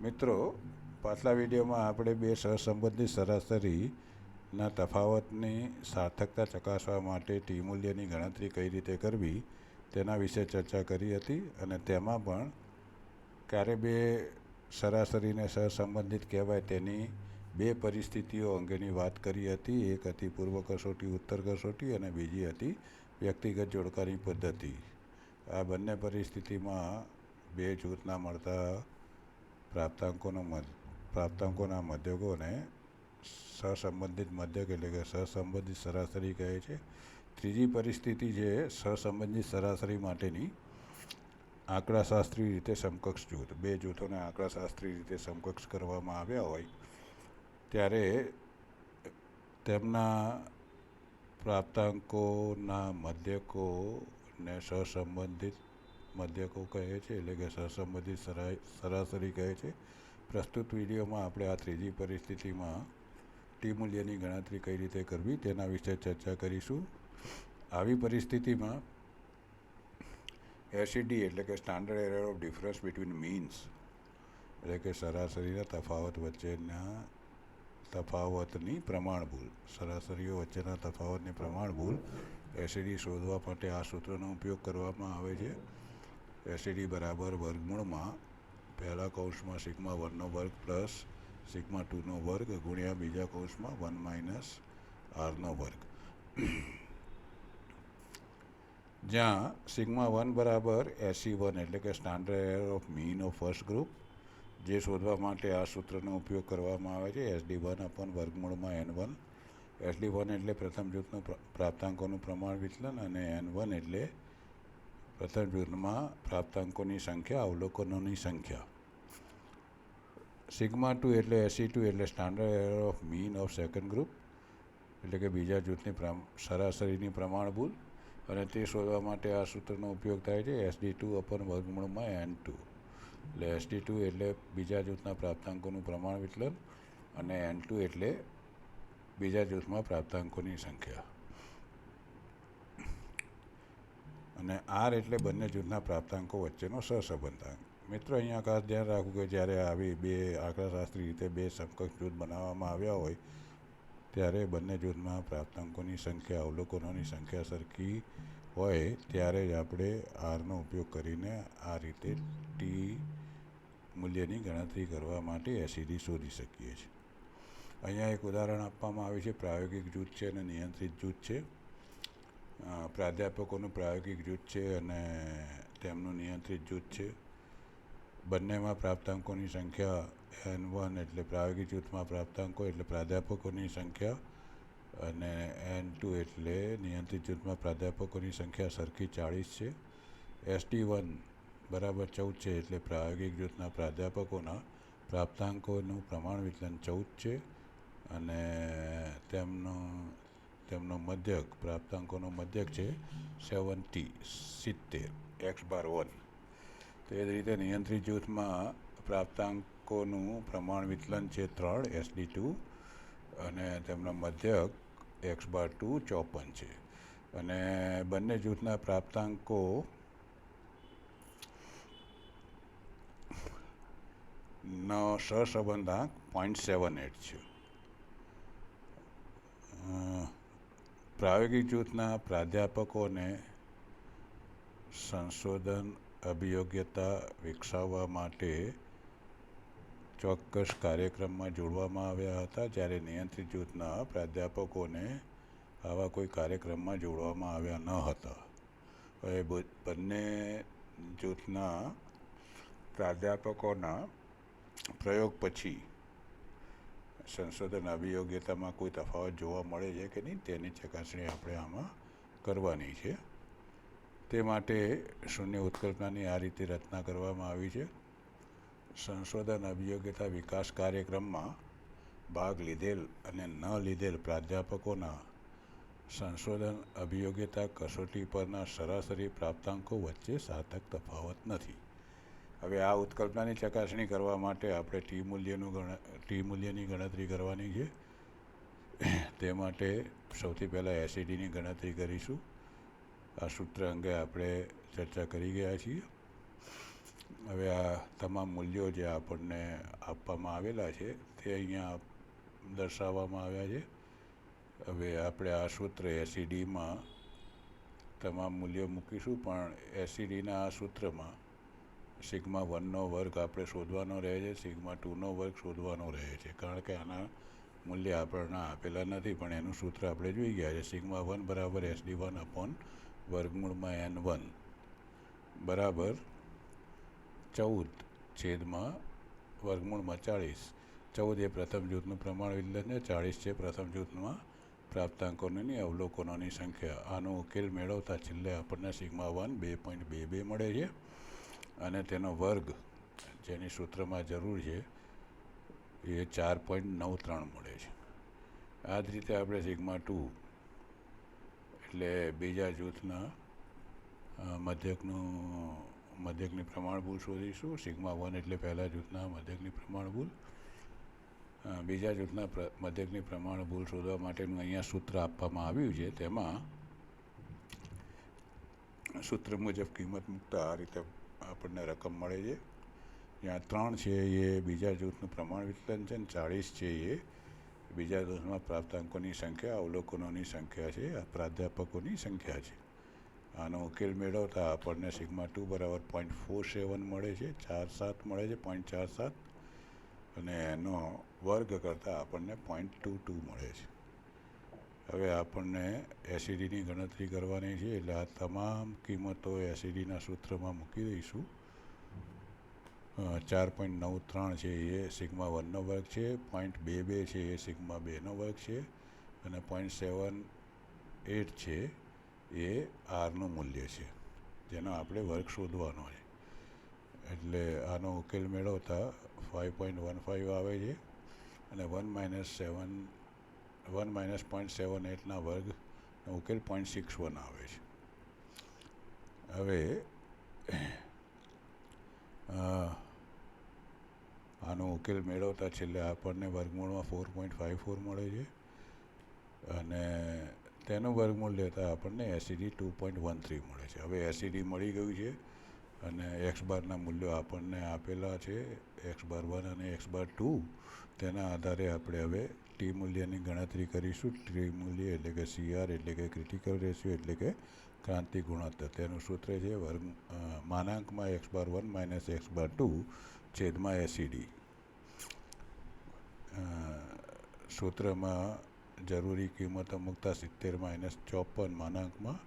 મિત્રો, પાછલા વિડીયોમાં આપણે બે સહસંબંધિત સરાસરીના તફાવતની સાર્થકતા ચકાસવા માટે ટી મૂલ્યની ગણતરી કઈ રીતે કરવી તેના વિશે ચર્ચા કરી હતી અને તેમાં પણ ક્યારે બે સરાસરીને સહસંબંધિત કહેવાય તેની બે પરિસ્થિતિઓ અંગેની વાત કરી હતી. એક હતી પૂર્વ કસોટી, ઉત્તર કસોટી અને બીજી હતી વ્યક્તિગત જોડકાની પદ્ધતિ. આ બંને પરિસ્થિતિમાં બે જૂથના મળતા પ્રાપ્તાંકોનો મધ, પ્રાપ્તાંકોના મધ્યકોને સહસંબંધિત મધ્યક એટલે કે સહસંબંધિત સરાસરી કહે છે. ત્રીજી પરિસ્થિતિ છે સહસંબંધિત સરાસરી માટેની આંકડાશાસ્ત્રી રીતે સમકક્ષ જૂથ, બે જૂથોને આંકડાશાસ્ત્રી રીતે સમકક્ષ કરવામાં આવ્યા હોય, ત્યારે તેમના પ્રાપ્તાંકોના મધ્યકોને સહસંબંધિત મધ્યકો કહે છે, એટલે કે સહસંબંધિત સરાસરી કહે છે. પ્રસ્તુત વિડીયોમાં આપણે આ ત્રીજી પરિસ્થિતિમાં ટી મૂલ્યની ગણતરી કઈ રીતે કરવી તેના વિશે ચર્ચા કરીશું. આવી પરિસ્થિતિમાં એસીડી એટલે કે standard error of difference between means એટલે કે સરાસરીના તફાવત વચ્ચેના તફાવતની પ્રમાણ ભૂલ સરાસરીઓ વચ્ચેના તફાવતની પ્રમાણ ભૂલ એસીડી શોધવા માટે આ સૂત્રનો ઉપયોગ કરવામાં આવે છે. એસીડી બરાબર વર્ગમૂળમાં પહેલા કૌંસમાં સિગ્મા વનનો વર્ગ પ્લસ સિગ્મા ટુનો વર્ગ ગુણ્યા બીજા કૌંસમાં વન માઇનસ આરનો વર્ગ. જ્યાં સિગ્મા વન બરાબર એસી વન એટલે કે standard of mean of first group જે શોધવા માટે આ સૂત્રનો ઉપયોગ કરવામાં આવે છે. એસડી વન અપન વર્ગમૂળમાં એન વન. એસડી વન એટલે પ્રથમ જૂથનું પ્ર- પ્રાપ્તાંકોનું પ્રમાણ વિચલન અને એન વન એટલે પ્રથમ જૂથમાં પ્રાપ્તાંકોની સંખ્યા, અવલોકનોની સંખ્યા. સિગ્મા ટુ એટલે એસી ટુ એટલે standard error of mean of second group એટલે કે બીજા જૂથની સરાસરીની પ્રમાણ ભૂલ અને તે શોધવા માટે આ સૂત્રનો ઉપયોગ થાય છે એસડી ટુ અપન વર્ગમૂળમાં એન ટુ. એટલે એસડી ટુ એટલે બીજા જૂથના પ્રાપ્તાંકોનું પ્રમાણ વિચલન અને એન ટુ એટલે બીજા જૂથમાં પ્રાપ્તાંકોની સંખ્યા. અને આર એટલે બંને જૂથના પ્રાપ્તાંકો વચ્ચેનો સહસંબંધાંક મિત્રો, અહીંયા ખાસ ધ્યાન રાખવું કે જ્યારે આવી બે આંકડાશાસ્ત્રી રીતે બે સમકક્ષ જૂથ બનાવવામાં આવ્યા હોય, ત્યારે બંને જૂથમાં પ્રાપ્તાંકોની સંખ્યા, અવલોકનોની સંખ્યા સરખી હોય, ત્યારે જ આપણે આરનો ઉપયોગ કરીને આ રીતે ટી મૂલ્યની ગણતરી કરવા માટે એસીડી શોધી શકીએ છીએ. અહીંયા એક ઉદાહરણ આપવામાં આવ્યું છે. પ્રાયોગિક જૂથ છે અને નિયંત્રિત જૂથ છે. પ્રાધ્યાપકોનું પ્રાયોગિક જૂથ છે અને તેમનું નિયંત્રિત જૂથ છે. બંનેમાં પ્રાપ્તાંકોની સંખ્યા એન વન એટલે પ્રાયોગિક જૂથમાં પ્રાપ્તાંકો એટલે પ્રાધ્યાપકોની સંખ્યા અને એન ટુ એટલે નિયંત્રિત જૂથમાં પ્રાધ્યાપકોની સંખ્યા સરખી ચાળીસ છે. એસટી વન બરાબર ચૌદ છે એટલે પ્રાયોગિક જૂથના પ્રાધ્યાપકોના પ્રાપ્તાંકોનું પ્રમાણ વિચલન ચૌદ છે અને તેમનો તેમનો મધ્યક, પ્રાપ્તાંકોનો મધ્યક છે સેવન્ટી સિત્તેર, એક્સ બાર વન. તો એ જ રીતે નિયંત્રિત જૂથમાં પ્રાપ્તાંકોનું પ્રમાણ વિચલન છે ત્રણ એસડી ટુ, અને તેમનો મધ્યક, એક્સ બાર ટુ, ચોપન છે. અને બંને જૂથના પ્રાપ્તાંકો નો સહસંબંધાંક પોઈન્ટ સેવન એટ છે. પ્રાયોગિક જૂથના પ્રાધ્યાપકોને સંશોધન અભિયોગ્યતા વિકસાવવા માટે ચોક્કસ કાર્યક્રમમાં જોડવામાં આવ્યા હતા. જ્યારે નિયંત્રિત જૂથના પ્રાધ્યાપકોને આવા કોઈ કાર્યક્રમમાં જોડવામાં આવ્યા ન હતા. હવે બંને જૂથના પ્રાધ્યાપકોના પ્રયોગ પછી સંશોધન અભિયોગ્યતામાં કોઈ તફાવત જોવા મળે છે કે નહીં, તેની ચકાસણી આપણે આમાં કરવાની છે. તે માટે શૂન્ય ઉત્કલ્પનાની આ રીતે રચના કરવામાં આવી છે. સંશોધન અભિયોગ્યતા વિકાસ કાર્યક્રમમાં ભાગ લીધેલ અને ન લીધેલ પ્રાધ્યાપકોના સંશોધન અભિયોગ્યતા કસોટી પરના સરાસરી પ્રાપ્તાંકો વચ્ચે સાર્થક તફાવત નથી. હવે આ ઉત્કલ્પનાની ચકાસણી કરવા માટે આપણે ટી મૂલ્યનું ગણ ટી મૂલ્યની ગણતરી કરવાની છે. તે માટે સૌથી પહેલાં એસિડીની ગણતરી કરીશું. આ સૂત્ર અંગે આપણે ચર્ચા કરી ગયા છીએ. હવે આ તમામ મૂલ્યો જે આપણને આપવામાં આવેલા છે, તે અહીંયા દર્શાવવામાં આવ્યા છે. હવે આપણે આ સૂત્ર એસીડીમાં તમામ મૂલ્યો મૂકીશું, પણ એસિડીના આ સૂત્રમાં સિગ્મા વનનો વર્ગ આપણે શોધવાનો રહે છે, સિગ્મા ટુનો વર્ગ શોધવાનો રહે છે. કારણ કે આના મૂલ્ય આપણને આપેલા નથી, પણ એનું સૂત્ર આપણે જોઈ ગયા છે. સિગ્મા વન બરાબર એસડી વન અપોન વર્ગમૂળમાં એન વન બરાબર ચૌદ છેદમાં વર્ગમૂળમાં ચાળીસ. ચૌદ એ પ્રથમ જૂથનું પ્રમાણ વિચલન છે, ચાળીસ છે પ્રથમ જૂથમાં પ્રાપ્તાંકોની અવલોકનોની સંખ્યા. આનો ઉકેલ મેળવતા છેલ્લે આપણને સિગ્મા વન બે પોઈન્ટ બે બે મળે છે. અને તેનો વર્ગ જેની સૂત્રમાં જરૂર છે, એ ચાર પોઈન્ટ નવ ત્રણ મળે છે. આ જ રીતે આપણે સિગ્મા ટુ એટલે બીજા જૂથના મધ્યકનું, મધ્યકની પ્રમાણભૂલ શોધીશું. સિગ્મા વન એટલે પહેલા જૂથના મધ્યકની પ્રમાણભૂલ. બીજા જૂથના પ્ર, મધ્યકની પ્રમાણભૂલ શોધવા માટેનું અહીંયા સૂત્ર આપવામાં આવ્યું છે. તેમાં સૂત્ર મુજબ કિંમત મૂકતા આ રીતે આપણને રકમ મળે છે. જ્યાં ત્રણ છે એ બીજા જૂથનું પ્રમાણ વિચલન છે અને ચાળીસ છે એ બીજા જૂથમાં પ્રાપ્તાંકોની સંખ્યા, અવલોકનોની સંખ્યા છે, પ્રાધ્યાપકોની સંખ્યા છે. આનો ઉકેલ મેળવતા આપણને સિગ્મા ટુ બરાબર પોઈન્ટ ફોર સેવન મળે છે, ચાર સાત મળે છે પોઈન્ટ ચાર સાત. અને એનો વર્ગ કરતાં આપણને પોઈન્ટ ટુ ટુ મળે છે. હવે આપણને એસિડીની ગણતરી કરવાની છે, એટલે આ તમામ કિંમતો એસિડીના સૂત્રમાં મૂકી દઈશું. ચાર પોઈન્ટ નવ ત્રણ છે એ સિગ્મા વનનો વર્ગ છે પોઈન્ટ બે બે છે એ સિગ્મા બેનો વર્ગ છે, અને પોઈન્ટ સેવન એટ છે એ આરનું મૂલ્ય છે, જેનો આપણે વર્ગ શોધવાનો છે. એટલે આનો ઉકેલ મેળવતા ફાઇવ પોઈન્ટ વન ફાઇવ આવે છે, અને one minus seven one minus point seven એટના વર્ગનો ઉકેલ પોઈન્ટ સિક્સ વન આવે છે. હવે આનો ઉકેલ મેળવતા છેલ્લે આપણને વર્ગમૂળમાં ફોર પોઈન્ટ ફાઇવ ફોર મળે છે અને તેનું વર્ગમૂળ લેતા આપણને SED two point one three મળે છે. હવે એસીડી મળી ગયું છે અને એક્સ બારના મૂલ્યો આપણને આપેલા છે, એક્સ બાર વન અને એક્સ બાર ટુ, તેના આધારે આપણે હવે ટી મૂલ્યની ગણતરી કરીશું. ટી મૂલ્ય એટલે કે સીઆર એટલે કે ક્રિટિકલ રેશિયો એટલે કે ક્રાંતિ ગુણોત્તર. તેનું સૂત્ર છે વર્ગ માનાંકમાં X bar one minus X bar two છેદમાં એસીડી સૂત્રમાં જરૂરી કિંમતો મૂકતા સિત્તેર માઇનસ ચોપન માનાંકમાં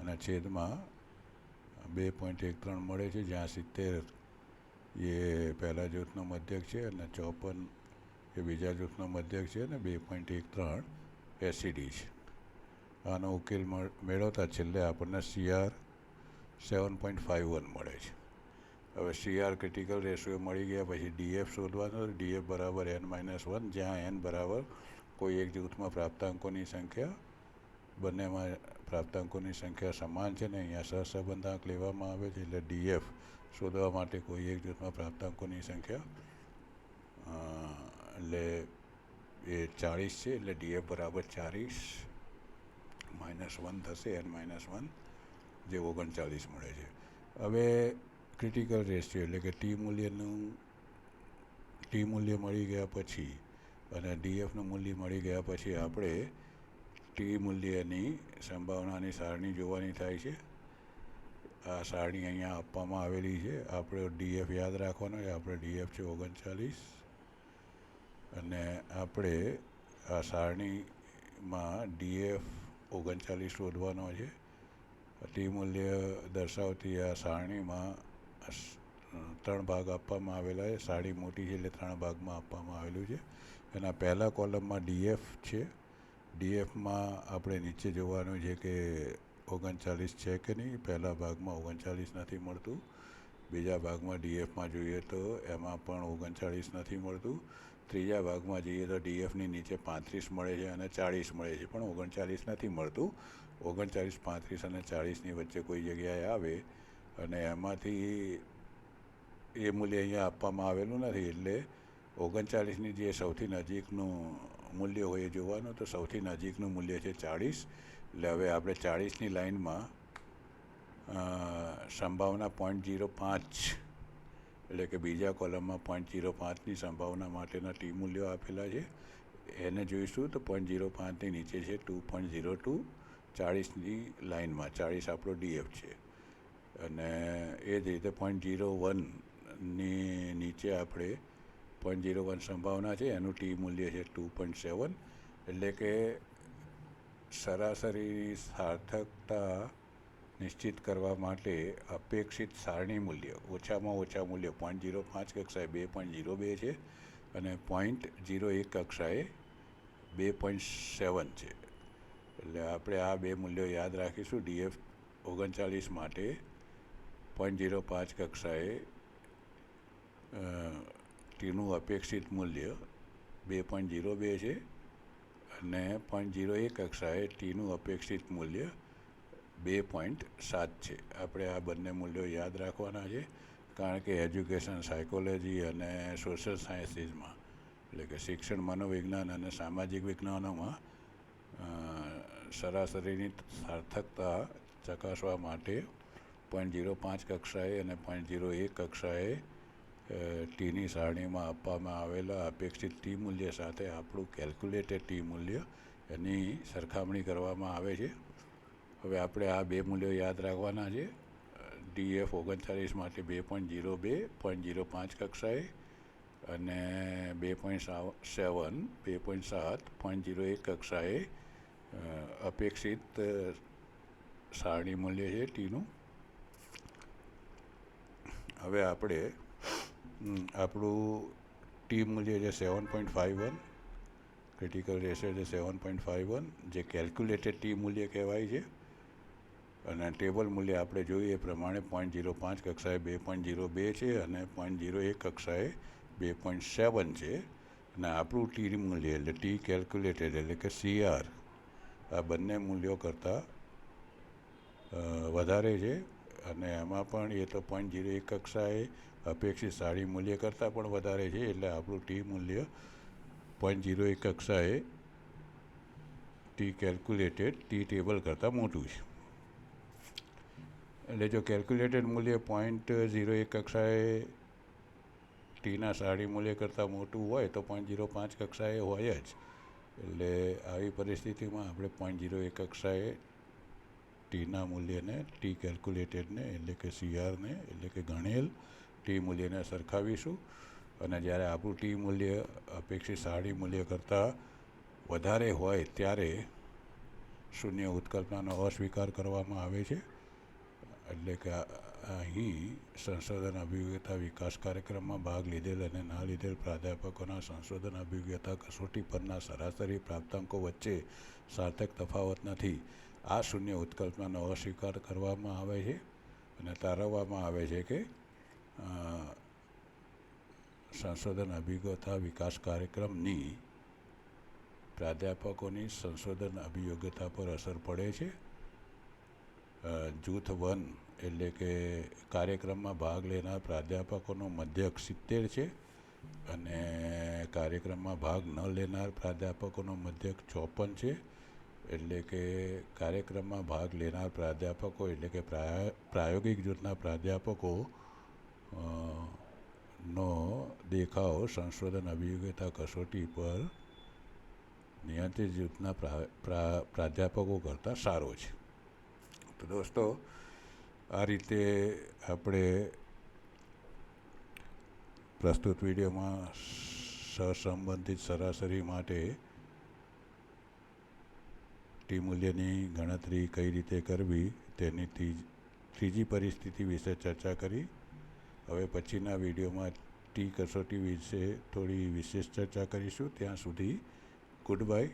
અને છેદમાં બે પોઈન્ટ એક ત્રણ મળે છે. જ્યાં સિત્તેર એ પહેલા જૂથનો મધ્યક છે અને ચોપન એ બીજા જૂથનો મધ્યક છે અને બે પોઈન્ટ એક ત્રણ એસીડી છે. આનો ઉકેલ મળ- મેળવતા છેલ્લે આપણને CR seven point five one મળે છે. હવે સીઆર ક્રિટિકલ રેશિયો મળી ગયા પછી ડીએફ શોધવાનો ડીએફ બરાબર એન માઇનસ વન, જ્યાં એન બરાબર કોઈ એક જૂથમાં પ્રાપ્તાંકોની સંખ્યા, બંનેમાં પ્રાપ્તાંકોની સંખ્યા સમાન છે ને અહીંયા સહસંબંધાંક લેવામાં આવે છે એટલે ડીએફ શોધવા માટે કોઈ એક જૂથમાં પ્રાપ્તાંકોની સંખ્યા એટલે એ ચાળીસ છે, એટલે ડીએફ બરાબર ચાળીસ. માઇનસ વન થશે એન માઇનસ વન જે ઓગણચાળીસ મળે છે. હવે ક્રિટિકલ રેશિયો એટલે કે ટી મૂલ્યનું, ટી મૂલ્ય મળી ગયા પછી અને ડીએફનું મૂલ્ય મળી ગયા પછી આપણે ટી મૂલ્યની સંભાવનાની સારણી જોવાની થાય છે. આ સારણી અહીંયા આપવામાં આવેલી છે. આપણે ડીએફ યાદ રાખવાનો છે. આપણે ડીએફ છે ઓગણચાલીસ અને આપણે આ સારણીમાં ડીએફ ઓગણચાલીસ શોધવાનો છે. ટી મૂલ્ય દર્શાવતી આ સારણીમાં ત્રણ ભાગ આપવામાં આવેલા છે. સાડી મોટી છે એટલે ત્રણ ભાગમાં આપવામાં આવેલું છે. એના પહેલા કોલમમાં ડીએફ છે. ડીએફમાં આપણે નીચે જોવાનું છે કે ઓગણચાલીસ છે કે નહીં. પહેલા ભાગમાં ઓગણચાલીસ નથી મળતું. બીજા ભાગમાં ડીએફમાં જોઈએ તો એમાં પણ ઓગણચાળીસ નથી મળતું. ત્રીજા ભાગમાં જઈએ તો ડીએફની નીચે પાંત્રીસ મળે છે અને ચાળીસ મળે છે. પણ ઓગણચાળીસ નથી મળતું. ઓગણચાળીસ, પાંત્રીસ અને ચાળીસની વચ્ચે કોઈ જગ્યાએ આવે અને એમાંથી એ મૂલ્ય અહીંયા આપવામાં આવેલું નથી. એટલે ઓગણચાળીસની જે સૌથી નજીકનું મૂલ્ય હોય એ જોવાનું. તો સૌથી નજીકનું મૂલ્ય છે ચાળીસ. એટલે હવે આપણે ચાળીસની લાઇનમાં સંભાવના પોઈન્ટ જીરો પાંચ એટલે કે બીજા કોલમમાં પોઈન્ટ જીરો પાંચની સંભાવના માટેના ટી મૂલ્યો આપેલા છે. એને જોઈશું તો પોઈન્ટ જીરો પાંચની નીચે છે ટુ પોઈન્ટ ઝીરો ટુ ચાળીસની લાઇનમાં, ચાળીસ આપણો ડીએફ છે. અને એ જ રીતે પોઈન્ટ જીરો વનની નીચે આપણે પોઈન્ટ જીરો વન સંભાવના છે, એનું ટી મૂલ્ય છે ટુ પોઈન્ટ સેવન એટલે કે સરાસરી સાર્થકતા નિશ્ચિત કરવા માટે અપેક્ષિત સારણી મૂલ્ય, ઓછામાં ઓછા મૂલ્ય પોઈન્ટ જીરો પાંચ કક્ષાએ બે પોઈન્ટ જીરો બે છે અને પોઈન્ટ જીરો એક કક્ષાએ બે પોઈન્ટ સેવન છે. એટલે આપણે આ બે મૂલ્યો યાદ રાખીશું. ડીએફ ઓગણચાલીસ માટે પોઈન્ટ જીરો પાંચ કક્ષાએ ટીનું અપેક્ષિત મૂલ્ય બે પોઈન્ટ જીરો બે છે અને પોઈન્ટ જીરો એક કક્ષાએ ટીનું અપેક્ષિત મૂલ્ય બે પોઈન્ટ સાત છે. આપણે આ બંને મૂલ્યો યાદ રાખવાના છે, કારણ કે એજ્યુકેશન સાયકોલોજી અને સોશિયલ સાયન્સીસમાં, એટલે કે શિક્ષણ મનોવિજ્ઞાન અને સામાજિક વિજ્ઞાનોમાં સરાસરીની સાર્થકતા ચકાસવા માટે પોઈન્ટ જીરો પાંચ કક્ષાએ અને પોઈન્ટ જીરો એક કક્ષાએ ટીની સારણીમાં આપવામાં આવેલા અપેક્ષિત ટી મૂલ્ય સાથે આપણું કેલ્ક્યુલેટેડ ટી મૂલ્ય એની સરખામણી કરવામાં આવે છે. હવે આપણે આ બે મૂલ્યો યાદ રાખવાના છે. ડીએફ ઓગણચાલીસ માટે બે પોઈન્ટ જીરો બે, પોઈન્ટ જીરો પાંચ કક્ષાએ અને બે પોઈન્ટ સેવન, બે પોઈન્ટ સાત, પોઈન્ટ જીરો એક કક્ષાએ અપેક્ષિત સારણી મૂલ્ય છે ટીનું. હવે આપણે આપણું ટી મૂલ્ય છે seven point five one, critical ratio છે સેવન પોઈન્ટ ફાઇવ વન, જે કેલ્ક્યુલેટેડ ટી મૂલ્ય કહેવાય છે. અને ટેબલ મૂલ્ય આપણે જોઈએ એ પ્રમાણે પોઈન્ટ જીરો પાંચ કક્ષાએ બે પોઈન્ટ જીરો બે છે અને પોઈન્ટ જીરો એક કક્ષાએ બે પોઈન્ટ સેવન છે. અને આપણું ટી મૂલ્ય એટલે ટી કેલ્ક્યુલેટેડ એટલે કે સીઆર આ બંને મૂલ્યો કરતાં વધારે છે. અને એમાં પણ એ તો પોઈન્ટ જીરો એક કક્ષાએ અપેક્ષિત સારી મૂલ્ય કરતાં પણ વધારે છે. એટલે આપણું ટી મૂલ્ય પોઈન્ટ જીરો એક કક્ષાએ ટી કેલ્ક્યુલેટેડ ટી ટેબલ કરતાં મોટું છે. એટલે જો કેલ્ક્યુલેટેડ મૂલ્ય પોઈન્ટ ઝીરો એક કક્ષાએ ટીના સાડી મૂલ્ય કરતાં મોટું હોય તો પોઈન્ટ ઝીરો પાંચ કક્ષાએ હોય જ. એટલે આવી પરિસ્થિતિમાં આપણે પોઈન્ટ ઝીરો એક કક્ષાએ ટીના મૂલ્યને ટી કેલ્ક્યુલેટેડને એટલે કે સીઆરને એટલે કે ગણેલ ટી મૂલ્યને સરખાવીશું. અને જ્યારે આપણું ટી મૂલ્ય અપેક્ષિત સાડી મૂલ્ય કરતાં વધારે હોય ત્યારે શૂન્ય ઉત્કલ્પનાનો અસ્વીકાર કરવામાં આવે છે. એટલે કે અહીં સંશોધન અભિયોગ્યતા વિકાસ કાર્યક્રમમાં ભાગ લીધેલ અને ના લીધેલ પ્રાધ્યાપકોના સંશોધન અભિયોગ્યતા કસોટી પરના સરાસરી પ્રાપ્તાંકો વચ્ચે સાર્થક તફાવત નથી. આ શૂન્ય ઉત્કલ્પનાનો અસ્વીકાર કરવામાં આવે છે અને તારવવામાં આવે છે કે સંશોધન અભિજ્ઞતા વિકાસ કાર્યક્રમની પ્રાધ્યાપકોની સંશોધન અભિયોગ્યતા પર અસર પડે છે. જૂથ વન એટલે કે કાર્યક્રમમાં ભાગ લેનાર પ્રાધ્યાપકોનો મધ્યક સિત્તેર છે અને કાર્યક્રમમાં ભાગ ન લેનાર પ્રાધ્યાપકોનો મધ્યક ચોપન છે એટલે કે કાર્યક્રમમાં ભાગ લેનાર પ્રાધ્યાપકો એટલે કે પ્રાય, પ્રાયોગિક જૂથના પ્રાધ્યાપકો નો દેખાવ સંશોધન અભિયોગ્યતા કસોટી પર નિયંત્રિત જૂથના પ્રા- પ્રા- પ્રાધ્યાપકો કરતાં સારો છે. તો દોસ્તો, આ રીતે આપણે પ્રસ્તુત વિડીયોમાં સહસંબંધિત સરાસરી માટે ટી મૂલ્યની ગણતરી કઈ રીતે કરવી તેની ત્રીજી પરિસ્થિતિ વિશે ચર્ચા કરી. હવે પછીના વિડીયોમાં ટી કસોટી વિશે થોડી વિશેષ ચર્ચા કરીશું. ત્યાં સુધી ગુડ બાય